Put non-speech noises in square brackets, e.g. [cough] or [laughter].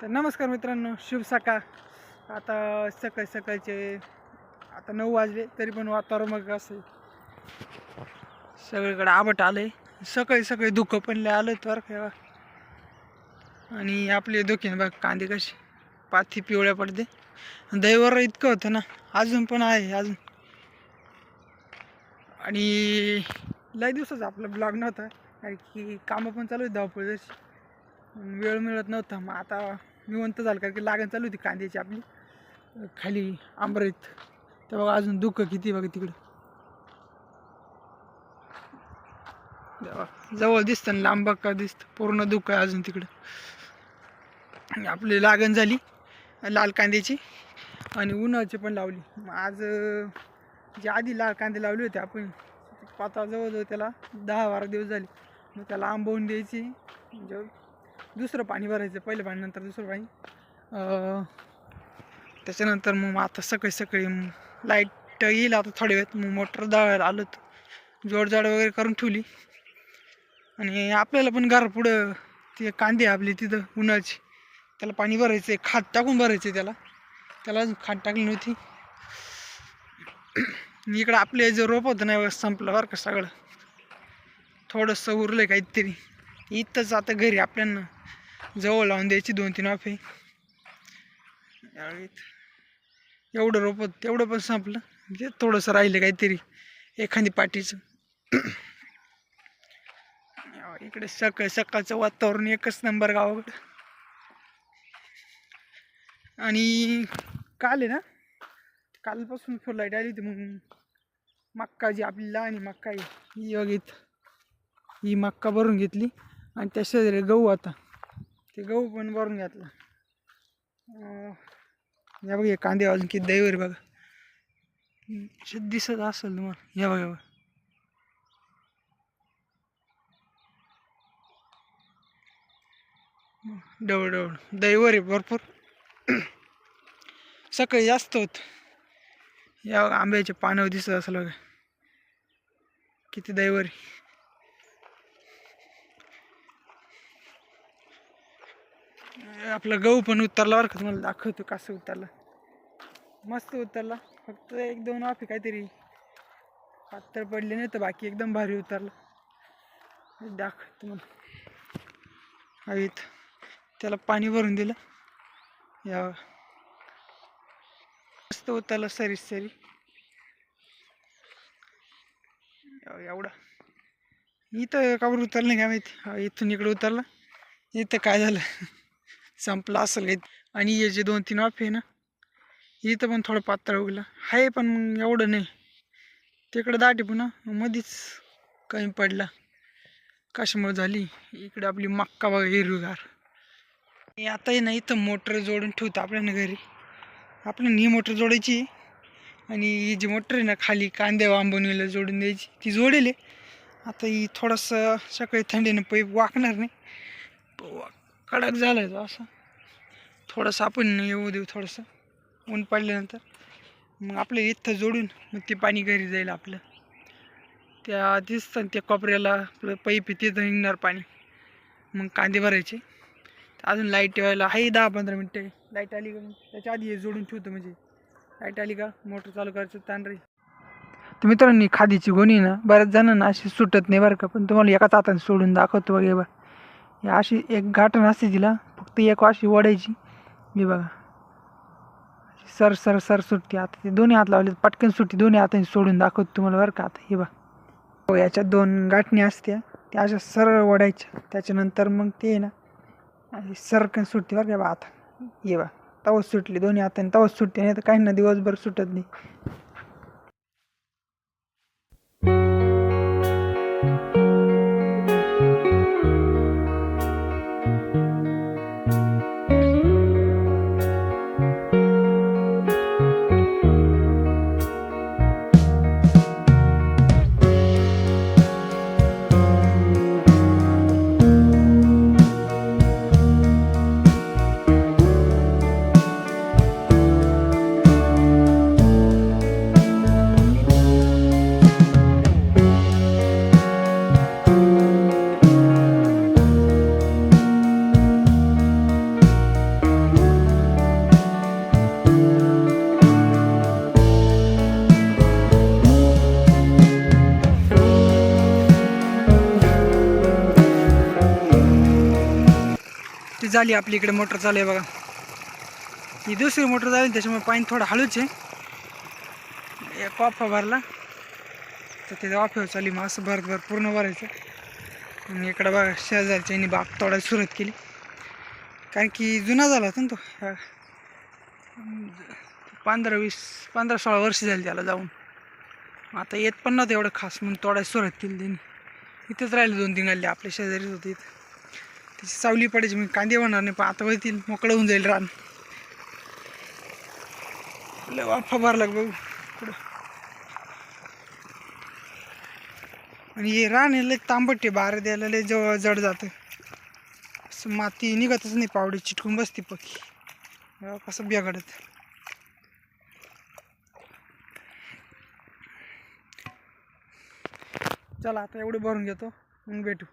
तर नमस्कार मित्रांनो शुभ सका आता सकाळ सकाळचे आता नऊ वाजले तरी पण वातावरण मग असे सगळीकडे आबट आलंय. सकाळी सकाळी धुकं पण लय आलं तर का आणि आपले धुके बघ कांदे कसे. पाथी पिवळ्या पडते. दैवर इतकं होतं ना अजून पण आहे अजून. आणि लय दिवसाचा आपला ब्लॉग नव्हता कारण की कामं पण चालू आहेत धावपळ जशी वेळ मिळत नव्हता. मग आता निवंत झालं कारण की लागण चालू होती कांद्याची आपली. खाली आंबरीत तर बघा अजून दुःख किती बघा तिकडं. जवळ दिसतं आणि लांब का दिसतं. पूर्ण दुःख आहे अजून तिकडं. आणि आपली लागण झाली लाल कांद्याची. आणि उन्हाची पण लावली. मग आज जे आधी लाल कांदे लावले होते आपण पाता जवळजवळ त्याला दहा बारा दिवस झाले. मग त्याला आंबवून द्यायची. म्हणजे दुसरं पाणी भरायचं पहिलं पाणी नंतर दुसरं पाणी. त्याच्यानंतर मग आता सकाळी सकाळी लाइट येईल आता थोड्या वेळात. मग मोटर दळायला आलो जोडजाड वगैरे करून ठेवली. आणि आपल्याला पण घर पुढं ते कांदे आपले तिथं उन्हाळ्याची. त्याला पाणी भरायचं आहे खाद टाकून भरायचं आहे त्याला. त्याला अजून खाद टाकली नव्हती. इकडं आपले जे रोप होतं नाही संपलं बरं का सगळं. थोडंसं उरलं काहीतरी. इथंच आता घरी आपल्यानं जवळ लावून द्यायची दोन तीन वाफे एवढं रोप तेवढं पण संपलं. म्हणजे थोडंसं राहिलं काहीतरी एखादी पाठीचं. इकडे सकाळ सकाळचं वातावरण एकच नंबर गावाकडं. आणि काल आहे ना कालपासून फुल लाइट आली होती मग मक्का जी आपली लहान मक्का आहे. ही बघित ही मक्का भरून घेतली. आणि त्या शेजारी गहू आता ते गहू पण भरून घेतला. या बघ कांदे अजून किती दैवर बघा. दिसत असेल तुम्हाला. या बघा बघा. डवळ डवळ दैवर आहे भरपूर. [clears throat] सकाळी जास्त होत. या आंब्याचे पानं दिसत असलं बघा. किती दैवर. आहे आपला गहू पण उतरला बरं का तुम्हाला दाखवतो कसं उतरला. मस्त उतरला. फक्त एक दोन वाफे काहीतरी पात्र पडले नाही तर बाकी एकदम भारी उतरला. दाख तुम्हाला. हवीत त्याला पाणी भरून दिलं. या. मस्त उतरला सरी. सरी एवढा. इथं काबर उतरलं नाही का माहिती? हा, इथून इकडे उतरला. इथं काय झालं? संपला असेल काही. आणि हे जे दोन तीन ऑफ आहे ना इथं पण थोडं पातळ उगला. आहे पण मग एवढं नाही. तिकडं दाटी पुन्हा मध्येच कमी पडला. कशामुळे झाली? इकडे आपली मक्का बघा हिरवीगार. आणि आता आहे ना इथं मोटर जोडून ठेवतो आपल्यानं घरी. आपल्याला ही मोटर जोडायची आणि ही जी मोटर आहे ना खाली कांदे बांबवणीला जोडून द्यायची. ती जोडेल आता ही थोडंसं सकाळी थंडीनं पैप वाकणार नाही. कडक झालं तो असं. थोडंसं आपण येऊ देऊ थोडंसं. ऊन पडल्यानंतर. मग आपल्या इथं जोडून मग ते पाणी घरी जाईल आपलं. त्या दिसतं त्या कोपऱ्याला आपलं पैप तिथं निघणार पाणी. मग कांदे भरायचे. अजून लाइट ठेवायला आहे दहा पंधरा मिनटं. लाइट आली का मग? त्याच्या आधी हे जोडून ठेवतो म्हणजे. लाइट आली का? मोटर चालू करायचं ताण राहील. तर मित्रांनी खादीची गोणी ना बऱ्याच जणांना अशी सुटत नाही बरं का. पण तुम्हाला एकाच हाताने सोडून दाखवतो वगैरे बरं ही अशी एक गाठण असते तिला. फक्त एक अशी ओढायची. मी बघा. सर सर सर सुटते आता ते दोन्ही हात लावले पटकन सुटते दोन्ही हाताने सोडून दाखवतो तुम्हाला बरं का आता. हे बघा. हो याच्यात दोन गाठणी असत्या. त्या अशा सरळ ओढायच्या. त्याच्यानंतर मग ते आहे ना सरकन सुटते बरं का बा आता. ये बा तवच सुटली. दोन्ही हाताने तवच सुटते. नाही तर काही ना दिवसभर सुटत नाही. ती झाली आपली इकडे मोटर चालू आहे बघा. ही दुसरी मोटर झाली त्याच्यामुळे पाणी थोडं हळूच आहे. एक वाफा भरला. तर ते वाफेवर चालली. मग असं भर भर पूर्ण भरायचं. आणि इकडं बघा शेजारच्यानी बाप तोडायला सुरुवात केली. कारण की जुना झाला होता ना तो. पंधरा वीस पंधरा सोळा वर्ष झाली त्याला जाऊन. आता येत पण नव्हतं एवढं खास. म्हणून तोडायला सुरुवात केली त्यांनी. इथेच राहिले दोन तीन गल्ले. आपल्या शेजारीच होते इथं. त्याची सावली पडायची मी कांदे होणार नाही पण आता वरती मोकळं होऊन जाईल रान. लय वाफा भरला बघू पुढं आणि हे रान हे लय तांबट आहे द्यायला लय जवळ जड जातं. असं माती निघतच नाही पावडी चिटकून बसते पक्की. कसं बिघडत. चला आता एवढं भरून घेतो मग भेटू.